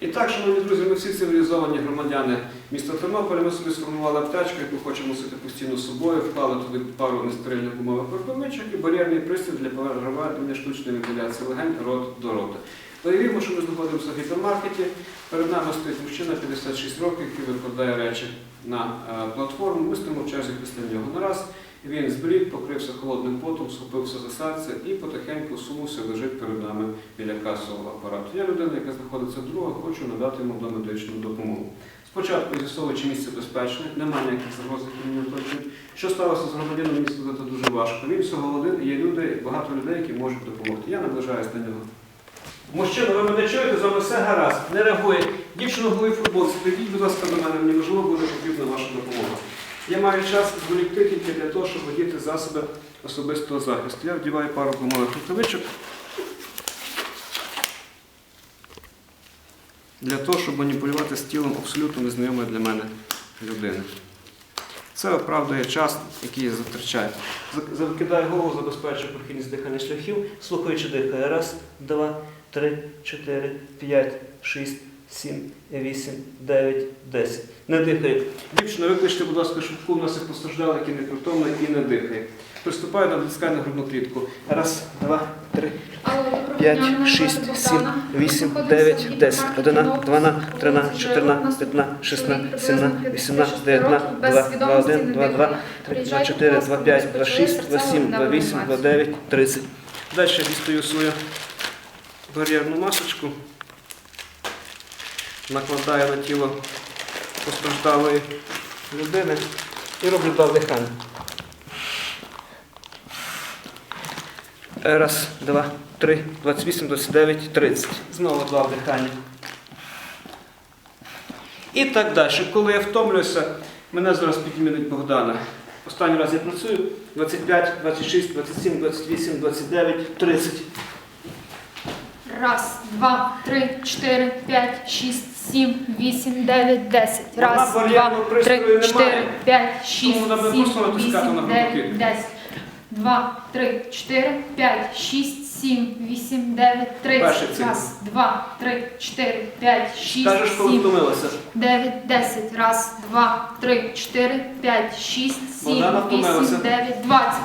І так, шановні друзі, ми всі цивілізовані громадяни міста Тернополя. Ми собі сформували аптечку, яку хочемо носити постійно з собою, вклали туди пару нестерильних гумових рукавичок і бар'єрний пристрій для проведення штучної вентиляції легень рот до рота. Уявімо, що ми знаходимося в гіпермаркеті. Перед нами стоїть мужчина 56 років, який викладає речі на е, платформу. Ми стоїмо в черзі після нього. Нараз він зблід, покрився холодним потом, схопився за серце і потихеньку сунувся, лежить перед нами біля касового апарату. Я людина, яка знаходиться друга, хочу надати йому домедичну допомогу. Спочатку з'ясовуючи місце безпечне, немає ніяких загроз, які мені оточують. Що сталося з громадянином, мені сказати дуже важко. Він всього один, є люди, багато людей, які можуть допомогти. Я наближаюсь до нього. Мужчина, ви мене чуєте, з вами все гаразд, не реагує. Дівчина в голій футболці, прийдіть, будь ласка, до мене, мені можливо буде потрібна ваша допомога. Я маю час зволікти тільки для того, щоб водіти засоби особистого захисту. Я вдіваю пару гумових рукавичок для того, щоб маніпулювати з тілом абсолютно незнайомої для мене людини. Це оправдує час, який я затрачаю. Зак- Закидаю голову, забезпечую прохідність дихальних шляхів, слухаючи дихає. Раз, два, три, чотири, п'ять, шість, сім, вісім, дев'ять, десять. Не дихає. Дівчина, викличте, будь ласка, швидку, у нас є постраждали, який непритомно і не дихає. Приступаю до натискання на грудну клітку. Раз, два, три, П'ять, шість, сім, вісім, дев'ять, десять, одина, двана, трина, чотирна, п'ятна, шістна, сімна, 56 вісімна, дев'ятна, два, два, один, два, два, три, два, чотири, два, п'ять, два, шість, два, сім, два, вісім, два, дев'ять, тридцять. Далі я дістаю свою бар'єрну масочку, накладаю на тіло постраждалої людини і роблю два дихання. Раз, два, три, 28, 29, 30. Знову два вдихання. І так далі. Коли я втомлююся, мене зараз підмінить Богдана. Останній раз я працюю 25, 26, 27, 28, 29, 30. Раз, два, три, чотири, п'ять, шість, сім, вісім, дев'ять, десять. Вона Раз, два, три, чотири, п'ять, шість, сім, вісім, дев'ять, десять. Два, три, чотири, п'ять, шість, сім, вісім, дев'ять, тридцять. Раз, два, три, чотири, п'ять, шість, сім. 9, 10, раз, два, три, чотири, п'ять, шість, сім, вісім, дев'ять, двадцять.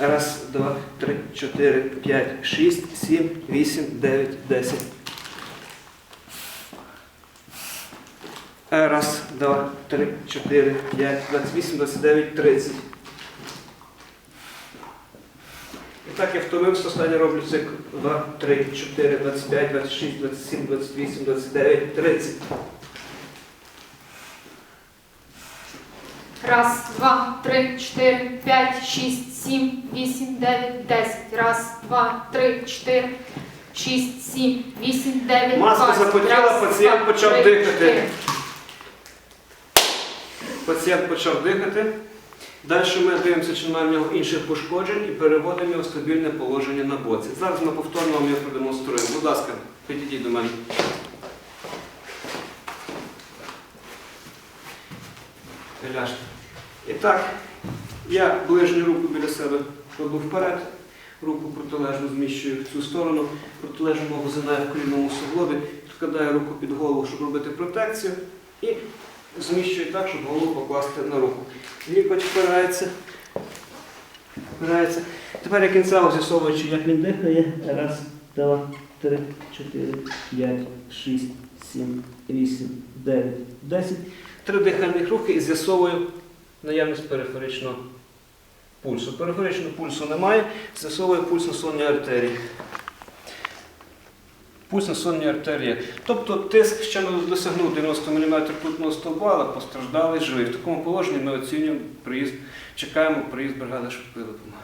Раз, два, три, чотири, п'ять, шість, сім, вісім, дев'ять, десять. Раз, два, три, чотири, п'ять, двадцять вісім, двадцять дев'ять, тридцять. І так я втомився, останній роблю цикл. Два, три, чотири, двадцять п'ять, двадцять шість, двадцять сім, двадцять вісім, двадцять дев'ять, тридцять. Раз, два, три, чотири, п'ять, шість, сім, вісім, дев'ять, десять. Раз, два, три, чотири, шість, сім, вісім, дев'ять, Маска двадцять. запотіла, Раз, пацієнт два, почав три, дихати. чотири. Пацієнт почав дихати. Далі ми дивимося, чи немає в нього інших пошкоджень і переводимо його в стабільне положення на боці. Зараз ми повторно вам його продемонструємо. Будь ласка, підійдіть до мене. Ляжте. І так, я ближню руку біля себе кладу вперед, руку протилежно зміщую в цю сторону, протилежну ногу згинаю в колінному суглобі, вкладаю руку під голову, щоб робити протекцію, і зміщую так, щоб голову покласти на руку. Лікоть впирається. Впирається. Тепер я кінцево з'ясовуючи, як він дихає. Раз, два, три, чотири, п'ять, шість, сім, вісім, дев'ять, десять. Три дихальних рухи і з'ясовую наявність периферичного пульсу. Периферичного пульсу немає, з'ясовую пульс на сонній артерії. Пульс на артерії. Тобто тиск ще не досягнув 90 мм ртутного стовба, але постраждалий живий. В такому положенні ми оцінюємо приїзд, чекаємо приїзд бригади швидкої допомоги.